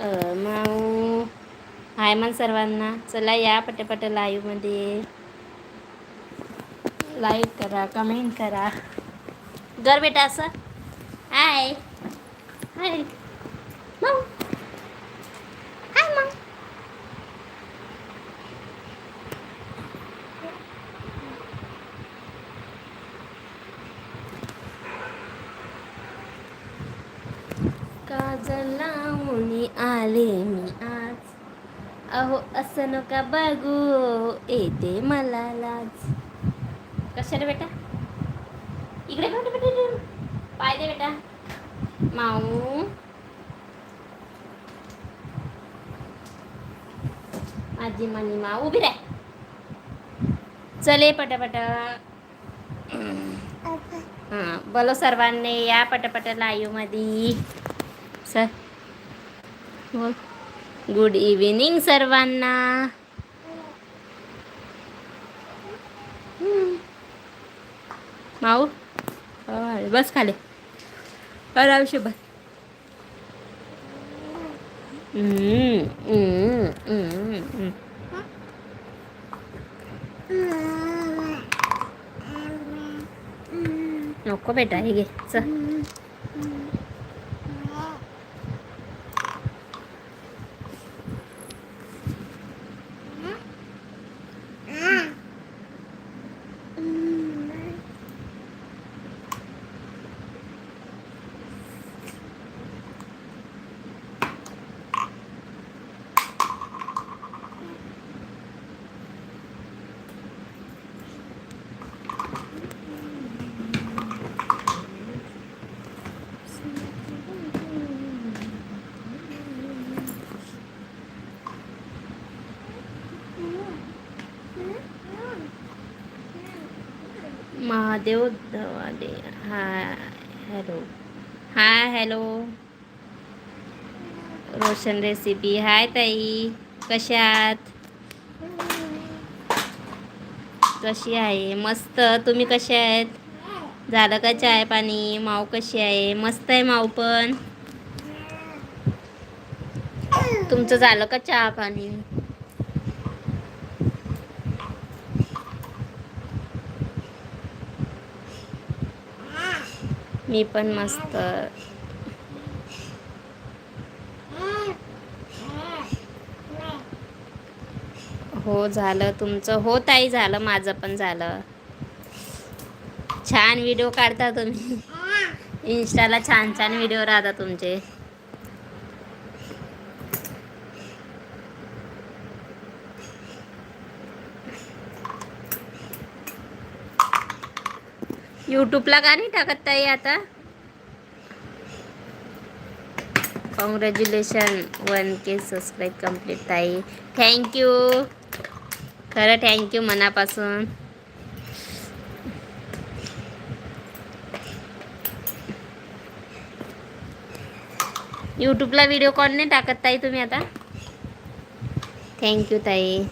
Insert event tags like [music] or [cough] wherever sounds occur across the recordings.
माऊ हाय मन सर्वांना. चला या पटापट लाईव्हमध्ये लाईक करा कमेंट करा. घर बेटा असं. हाय हाय माऊ हाय माऊ काजल लावून आले मी आज. अहो असं नका बघू येते मला लाज. कशाला बेटा? इकडे बेटा बेटा. पाय दे बेटा. माऊ. आजी मनी मा उभी रे चले पटापट. हां बोलो सर्वांनी या पटापट लाईव्हमध्ये सर गुड इव्हिनिंग सर्वांना. माऊ बस खाले. आरामशी बस नको बेटा हे घे. चल. Mahadev Dhawade hi hello. Hi hello. Roshan recipe hi ताई. कशात कशी आहे? मस्त. तुम्ही कसे आहेत? झालं का चाय पाणी? माऊ कशी आहे? मस्त आहे माऊ पण. तुमचं झालं का चहा पाणी? मी पण मस्त. हो झालं तुमचं. हो ताई झालं. माझं पण झालं. छान व्हिडिओ काढता तुम्ही. इन्स्टाला छान छान व्हिडिओ राहता तुमचे. यूट्यूबला का नाही टाकत ताई आता? Congratulation one K subscribe complete ताई. थँक्यू खरं थँक्यू मनापासून. यूट्यूबला व्हिडिओ कॉल नाही टाकत ताई तुम्ही आता? थँक्यू ताई.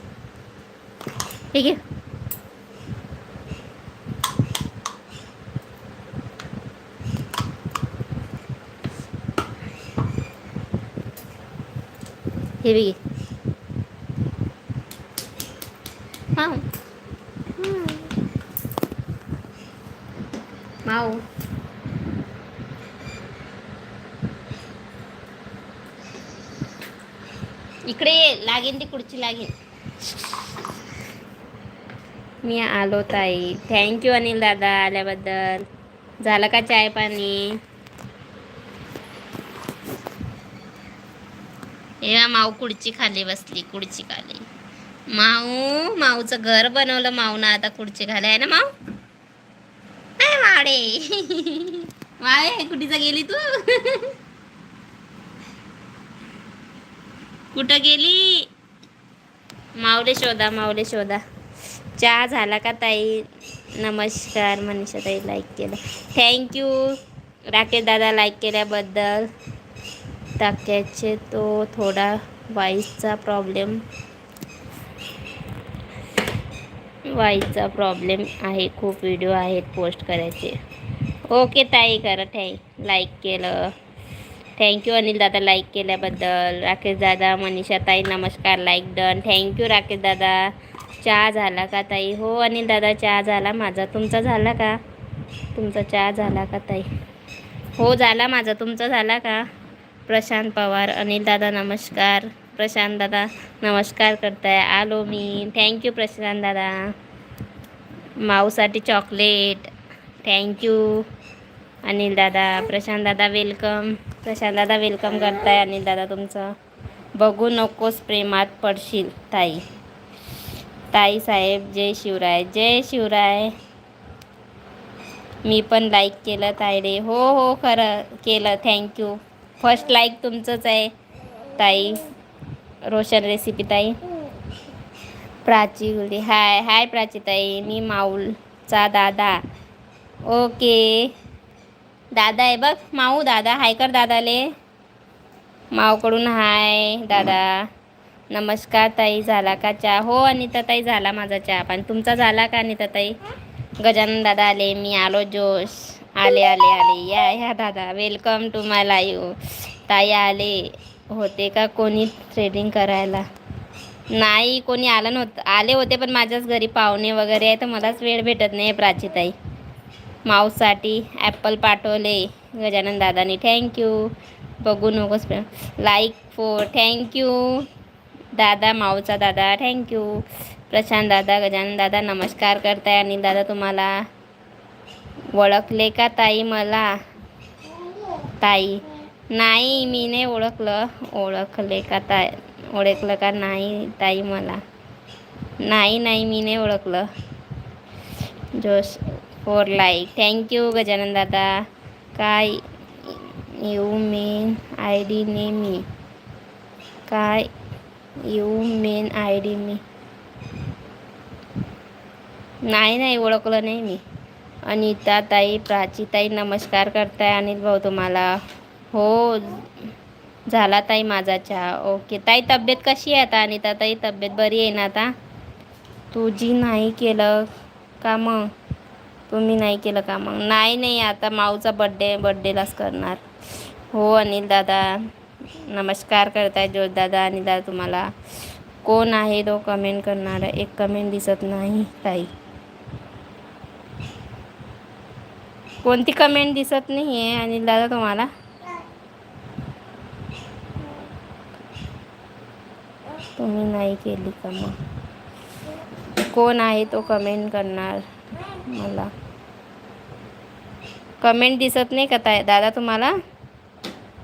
ठीक आहे. हे बी घे हां माऊ इकडे ये लागेल ती खुर्ची लागेल मी आलो ताई. थँक्यू अनिल दादा आल्याबद्दल. झालं का चाय पाणी? हे माऊ कुडची खाली बसली कुडची खाली. माऊ माऊचं घर बनवलं माऊ ना आता कुडची खाली आहे ना माऊ? आहे वाडे. वाय कुठीचा गेली तू? कुठं गेली? माऊले शोधा माऊले शोधा. चहा झाला का ताई? नमस्कार मनीषा ताई लाईक केलं थँक्यू राकेश दादा लाईक केल्याबद्दल. टाक्याचे तो थोडा वाईसचा प्रॉब्लेम वाईसचा प्रॉब्लेम आहे. खूप व्हिडिओ आहेत पोस्ट करायचे. ओके ताई करा थँक लाईक केलं. थँक्यू अनिल दादा लाईक केल्याबद्दल. राकेश दादा मनीषा ताई नमस्कार लाईक डन थँक्यू राकेश दादा. चहा झाला का ताई? हो अनिल दादा चहा झाला माझा. तुमचा झाला का? तुमचा चहा झाला का ताई? हो झाला माझा. तुमचा झाला का? प्रशांत पवार अनिल दादा नमस्कार. प्रशांत दादा नमस्कार करताय. आलो मी. थँक्यू प्रशांत दादा. माऊसाठी चॉकलेट थँक्यू अनिल दादा. प्रशांत दादा वेलकम प्रशांत दादा वेलकम करताय अनिल दादा तुमचं. बघू नकोस प्रेमात पडशील ताई. ताई साहेब जय शिवराय. जय शिवराय. मी पण लाईक केलं तायडे हो हो खरं केलं. थँक्यू फर्स्ट लाईक तुमचंच आहे ताई. रोशन रेसिपी ताई. प्राची गुली हाय हाय प्राची ताई. मी माऊलचा दादा. ओके. दादा आहे बघ. माऊ दादा. हाय कर दादाले. माऊकडून हाय दादा. नमस्कार ताई. झाला का चहा? हो अनिता ताई झाला माझा चहा. पण तुमचा झाला का अनिता ताई? गजानन दादा आले. मी आलो जोश. आले आले आले. या ह्या दादा. वेलकम टू माय लाईव्ह ताई आले. होते का कोणी थ्रेडिंग करायला? नाही कोणी आलं नव्हतं. आले होते पण माझ्याच घरी पाहुणे वगैरे आहे तर मलाच वेळ भेटत नाही प्राचीताई. माऊससाठी ॲपल पाठवले गजानन दादानी. थँक्यू बघू नकोस लाईक फोर थँक्यू दादा माऊचा दादा. थँक्यू प्रशांत दादा गजानन दादा नमस्कार करताय आणि दादा तुम्हाला. ओळखले का ताई मला? ताई नाही मी नाही ओळखलं. ओळखले का ताई? ओळखलं का नाही ताई मला? नाही नाही मी नाही ओळखलं. जोश फोर लाईक थँक्यू गजानन दादा. काय यू मेन आय डी ने मी? काय यू मेन आय डी मी? नाही नाही ओळखलं नाही मी. अनिता ताई प्राची ताई नमस्कार करताय अनिल भाऊ तुम्हाला. हो झाला ताई माझा चहा. ओके. ताई तब्येत कशी आहे आता? अनिता ताई तब्येत बरी आहे ना आता? तुझी नाही केलं का मग तुम्ही नाही केलं का मग नाही नाही. आता माऊचा बड्डे बड्डेलाच करणार. हो अनिल दादा. नमस्कार करताय जोतदादा अनिल दादा तुम्हाला. कोण आहे तो कमेंट करणारा? एक कमेंट दिसत नाही ताई. कोणती कमेंट दिसत नाही आहे अनिल दादा तुम्हाला? तुम्ही नाही केली का मग? कोण आहे तो कमेंट करणार मला? कमेंट दिसत नाही का ताय दादा तुम्हाला?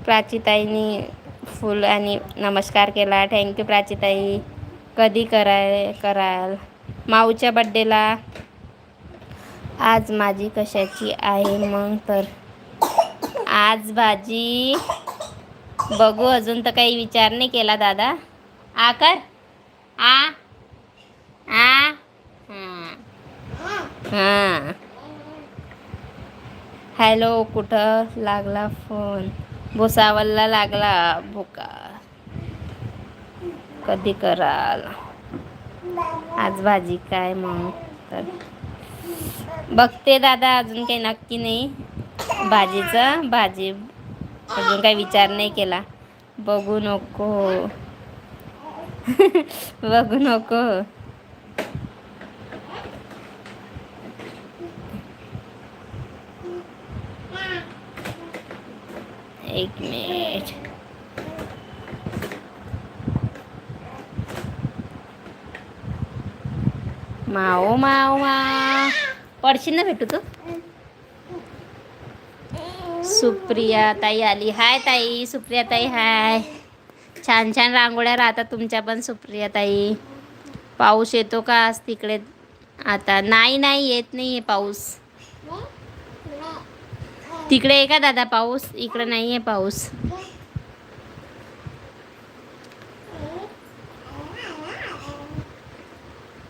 प्राचीताईनी फुल आणि नमस्कार केला. थँक्यू प्राचीताई. कधी कराय कराल? माऊच्या बड्डेला आज माझी कशाची आहे मग तर? आज भाजी. बघू अजून तर काही विचार नाही केला दादा. आ कर आ? आ? हां. हॅलो कुठं लागला फोन? भुसावलला लागला भुका. कधी कराल? आज भाजी काय मग तर? बघते दादा अजून काही नक्की नाही. भाजीचं भाजी. अजून काही विचार नाही केला. बघू नको. [laughs] बघू नको. एक मिनिट. माओ माओ मा पडशील ना भेटू तू? सुप्रिया ताई आली. हाय ताई सुप्रिया ताई हाय. छान छान रांगोळ्या राहतात तुमच्या पण सुप्रिया ताई. पाऊस येतो का आज तिकडे? आता नाही नाही येत नाही आहे पाऊस. तिकडे आहे का दादा पाऊस? इकडे नाही आहे पाऊस.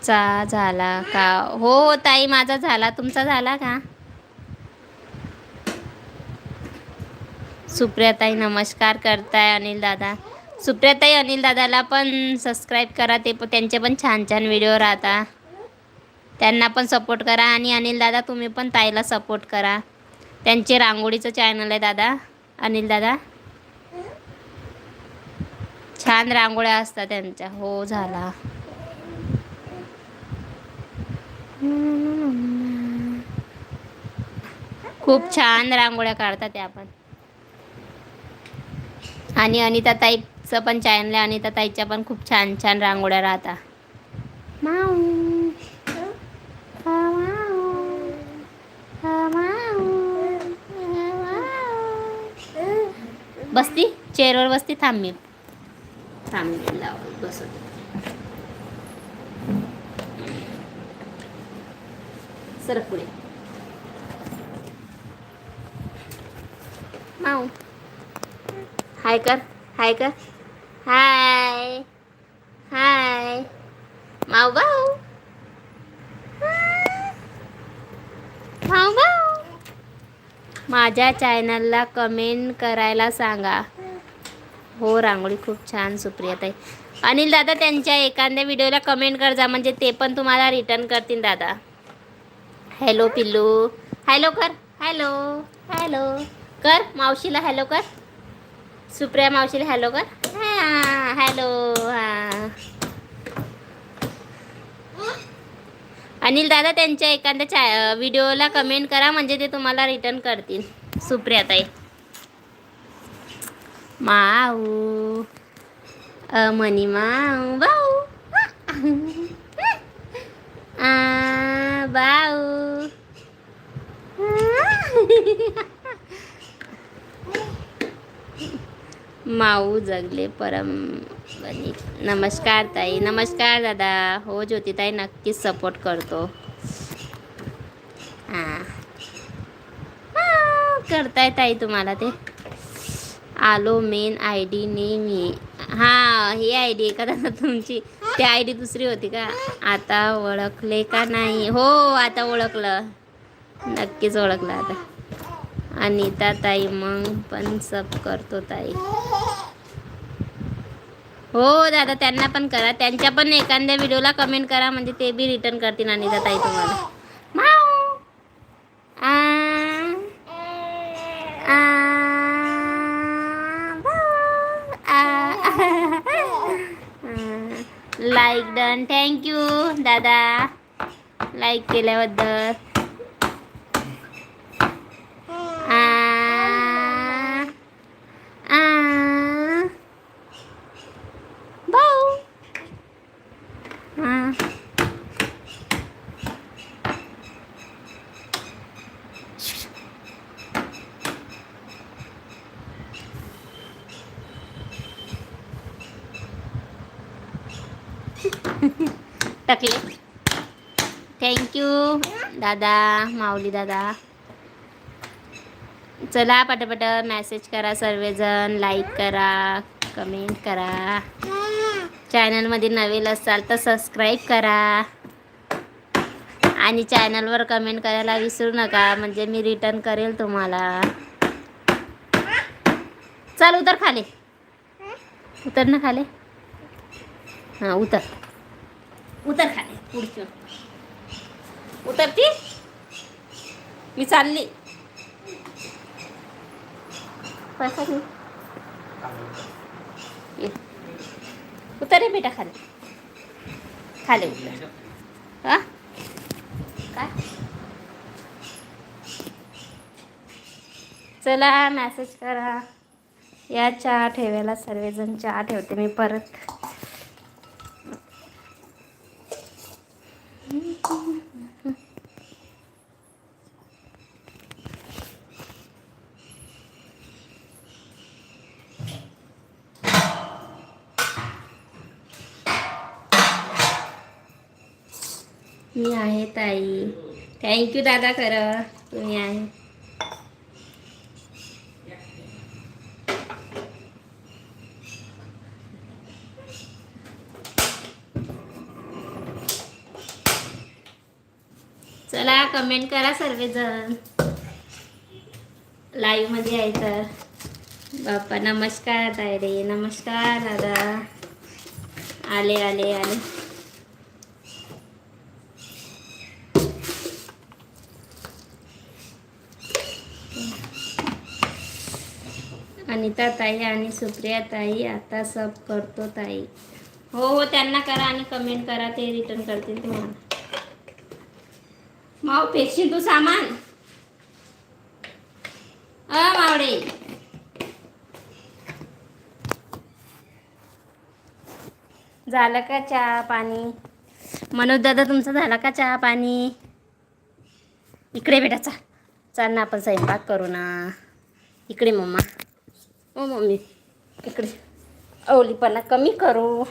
चा झाला का? हो हो ताई माझा झाला. तुमचा झाला का? सुप्रियाताई नमस्कार करताय अनिल दादा. सुप्रियाताई अनिल दादाला पण सबस्क्राईब करा. ते पण त्यांचे पण छान छान व्हिडिओ राहता. त्यांना पण सपोर्ट करा. आणि अनिल दादा तुम्ही पण ताईला सपोर्ट करा. त्यांचे रांगोळीचं चॅनल आहे दादा. अनिल दादा? छान रांगोळ्या असतात त्यांच्या. हो झाला. खूप छान रांगोळ्या काढतात त्या पण. आणि अनिता ताईचं पण चॅनल आहे. अनिता ताईच्या पण खूप छान छान रांगोळ्या राहतात माऊ. बसती? चेअरवर बसती? थांब थांब लाव बसवते. सरक पुढे माऊ. हाय कर हाय कर. हाय हाय. माऊ भाऊ. माऊ भाऊ. माझ्या चॅनलला कमेंट करायला सांगा. हो रांगोळी खूप छान सुप्रिया ताई. अनिल दादा त्यांच्या एखाद्या व्हिडिओला कमेंट कर जा म्हणजे ते पण तुम्हाला रिटर्न करतील दादा. हॅलो पिल्लू. हॅलो कर. हॅलो. हॅलो. कर मावशीला हॅलो कर. सुप्रिया मावशीला हॅलो कर. हां हॅलो हां. अनिल दादा त्यांच्या एखाद्या चा व्हिडिओला कमेंट करा म्हणजे ते तुम्हाला रिटर्न करतील. सुप्रिया ताई. माऊ. अ मनी माऊ. भाऊ आ, भाऊ माऊ जगले परम नमस्कार ताई. नमस्कार दादा. हो ज्योतिताई नक्कीच सपोर्ट करतो. हां. करताय ताई तुम्हाला ते. आलो मेन आय डी नेहमी. हां ही आय डी का दादा तुमची? ती आय डी दुसरी होती का? आता ओळखले का नाही? हो आता ओळखलं. नक्कीच ओळखलं आता. अनिता ताई मग पण सब करतो ताई. हो दादा त्यांना पण करा. त्यांच्या पण एखाद्या व्हिडिओला कमेंट करा म्हणजे ते बी रिटर्न करतील अनिता ताई तुम्हाला. लाईक डन थँक्यू दादा. लाईक केल्याबद्दल आ, आ, भाऊ आ. टाकले. थँक्यू दादा माऊली दादा. चला पटापट मेसेज करा सर्वजण लाईक करा कमेंट करा. चॅनलमध्ये नवीन असाल तर सबस्क्राईब करा. आणि चॅनलवर कमेंट करायला विसरू नका म्हणजे मी रिटर्न करेल तुम्हाला. चल उतर खाली. उतर ना खाली. हां उतर. उतर खाली पुढची. उतरती? मी चालली. उतर रे बेटा खाली. खाली उतर. हा? काय? चला मॅसेज करा. या चहा ठेवायला सर्वजण चहा ठेवते मी परत मी आहे ताई थँक्यू दादा खरं तुम्ही आहे चला कमेंट करा सर्वजण लाईव्हमध्ये आहे तर बाप्पा नमस्कार दायरे नमस्कार दादा आले आले आले अनिता ताई आणि सुप्रिया ताई आता सब करतो ताई. हो हो त्यांना करा आणि कमेंट करा ते रिटर्न करतील तुम्हाला. माव पेशी तू सामान? अ मावडे झालं का चहा पाणी? मनोज दादा तुमचा झाला का चहा पाणी? इकडे बेटा चा चाल ना आपण स्वयंपाक करू ना. इकडे मम्मा. ओ मम्मी इकडे. अवलीपणा कमी करू.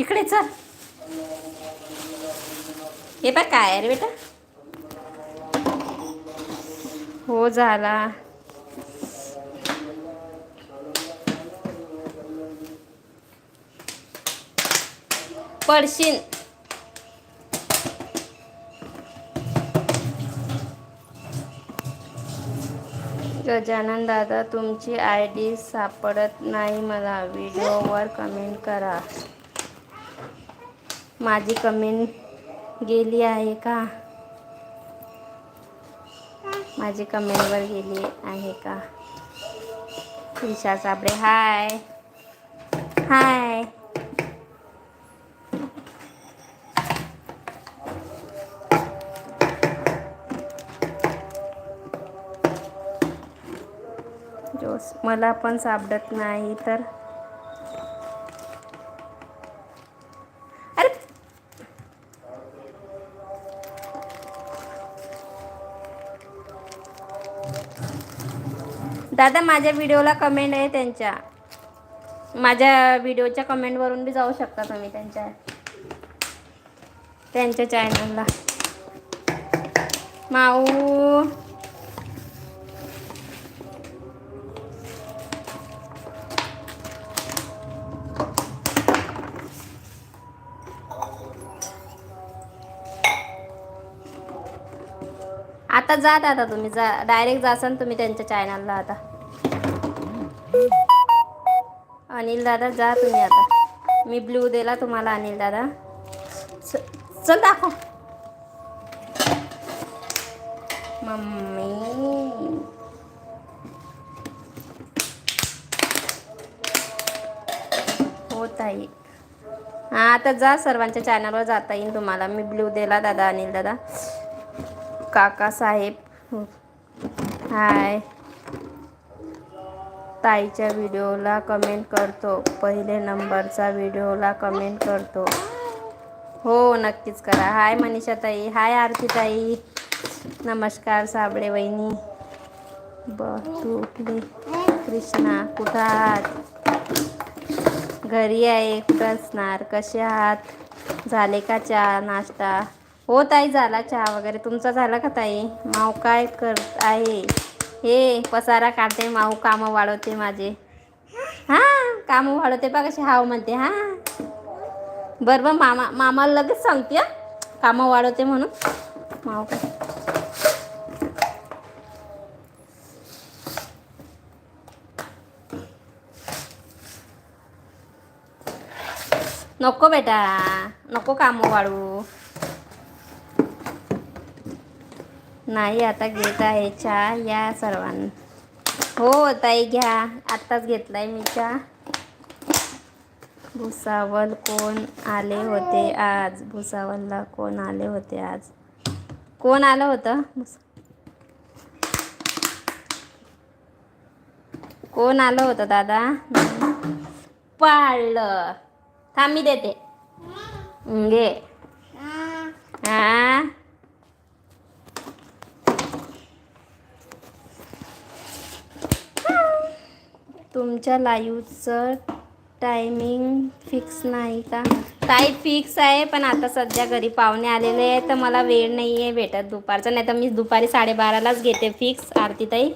इकडे चल. हे बघ काय आहे रे बेटा. हो झाला. पडशीन गजानन दादा तुमची आय डी सापडत नाही मला. व्हिडिओवर कमेंट करा. माझी कमेंट गेली आहे का? माझी कमेंटवर गेली आहे का? ईशा साबळे हाय. हाय. मला पण सापडत नाही तर. अरे! दादा माझ्या व्हिडिओला कमेंट आहे त्यांच्या. माझ्या व्हिडिओच्या कमेंटवरून बी जाऊ शकता तुम्ही त्यांच्या. त्यांच्या चॅनलला माऊ! आता जात आता तुम्ही जा. डायरेक्ट जासाल तुम्ही त्यांच्या चॅनलला आता. अनिल दादा जा तुम्ही आता. मी ब्लू दिला तुम्हाला अनिल दादा. चल दाखव. मम्मी. हो ताई. हां आता जा सर्वांच्या चॅनलवर जाता येईल तुम्हाला. मी ब्लू दिला दादा अनिल दादा. काका साहेब हाय. ताईच्या व्हिडिओला कमेंट करतो. पहिले नंबरचा व्हिडिओला कमेंट करतो. हो नक्कीच करा. हाय मनीषा ताई. हाय आरती ताई. नमस्कार साबळे वहिनी. बतुले कृष्णा कुठं आहात? घरी आहे कुठं असणार कसे आहात? झाले का चहा नाश्ता? हो ताई झाला चहा वगैरे. तुमचा झाला का ताई? माऊ काय करत आहे? हे पसारा काढते माऊ कामं वाढवते माझे. हां कामं वाढवते बा कशी हाव म्हणते हां. बरं बरं मामा मामाला लगेच सांगते कामं वाढवते म्हणून. माऊ काय? नको बेटा नको कामं वाढू नाही आता घेत आहे चहा या सर्वांना. हो ताई घ्या. आत्ताच घेतलाय मी चहा. भुसावल कोण आले होते आज? भुसावलला कोण आले होते आज? कोण आलं होतं? भुस- कोण आलं होतं दादा? पाळलं. थांब देते. घे. हा? तुमच्या लाईव्हचं टायमिंग फिक्स नाही का? टाईम फिक्स आहे पण आता सध्या घरी पाहुणे आलेले आहे तर मला वेळ नाही आहे भेटत दुपारचा. नाही तर मी दुपारी साडेबारालाच घेते फिक्स आरतीताई.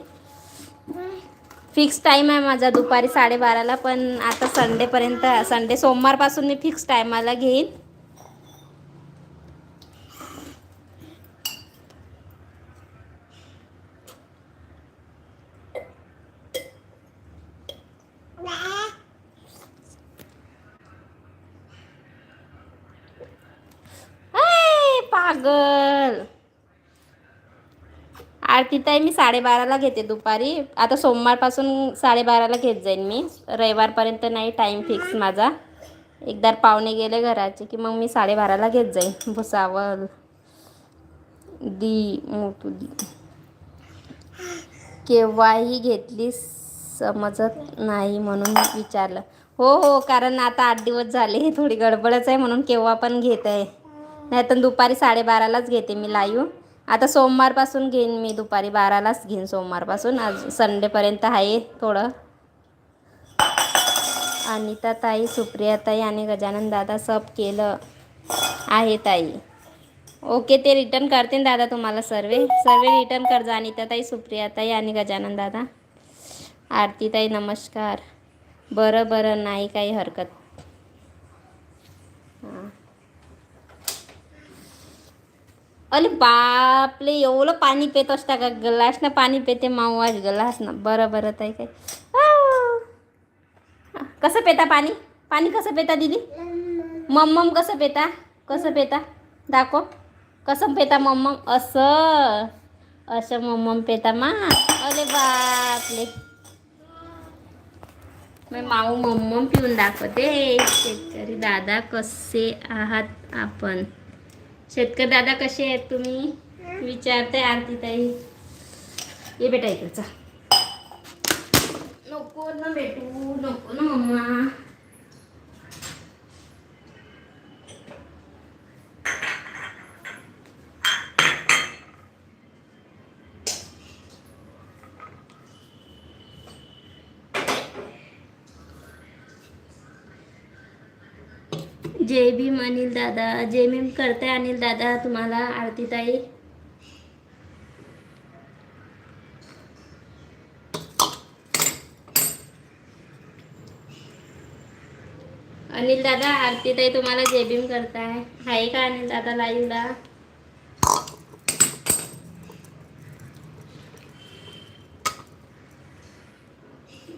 फिक्स टाईम आहे माझा दुपारी साडेबाराला पण आता संडेपर्यंत संडे सोमवारपासून मी फिक्स टायमाला घेईन. तिथंही मी साडेबाराला घेते दुपारी. आता सोमवारपासून साडेबाराला घेत जाईन मी. रविवारपर्यंत नाही टाईम फिक्स माझा. एकदा पाहुणे गेले घराचे की मग मी साडेबाराला घेत जाईन. भुसावल दी मोठू दी. केव्हाही घेतली समजत नाही म्हणून विचारलं. हो हो कारण आता आठ दिवस झाले. थोडी गडबडच आहे म्हणून केव्हा पण घेत. आहे नाही तर दुपारी साडेबारालाच घेते मी लाईव्ह. आता सोमवारपासून घेईन मी दुपारी बारालाच घेईन सोमवारपासून. आज संडेपर्यंत आहे थोडं. अनिता ताई सुप्रिया ताई आणि गजानन दादा सब केलं आहे ताई. ओके ते रिटर्न करते ना दादा तुम्हाला सर्वे. सर्वे रिटर्न करजा अनिता ताई सुप्रिया ताई आणि गजानन दादा. आरती ताई नमस्कार. बरं बरं नाही काही हरकत. हां. अरे बापले एवढं पाणी पेत असता का? ग्लासनं पाणी पिते मावाज ग्लासनं. बरं बरं ताई काय कसं पेता पाणी? पाणी कसं पेता दिदी? मम्मम कसं पेता? कसं पेता? दाखव. कसं पेता मम्मम असं. असं मम्मम पेता मा. अरे बापले मी माऊ मम्मम पिऊन दाखवते. शेतकरी दादा कसे आहात आपण? शेतकरी दादा कसे आहेत तुम्ही? विचारते आरती ताई ये बेटा इकडचा नको ना भेटू नको ना मम्मा. जय भीम अनिल दादा जय भीम करताय अनिल दादा तुम्हाला आरतीताई अनिल दादा आरती ताई तुम्हाला जय भीम करताय. आहे का अनिल दादा लाईव्हला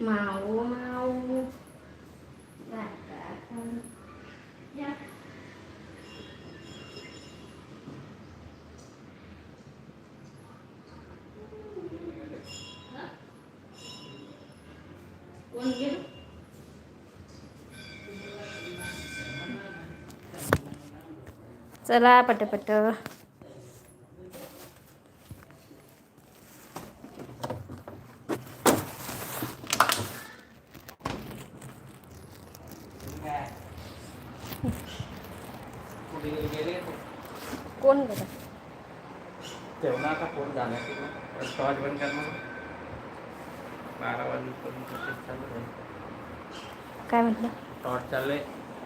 माऊ मा या. कोण गेलं चला पटपट.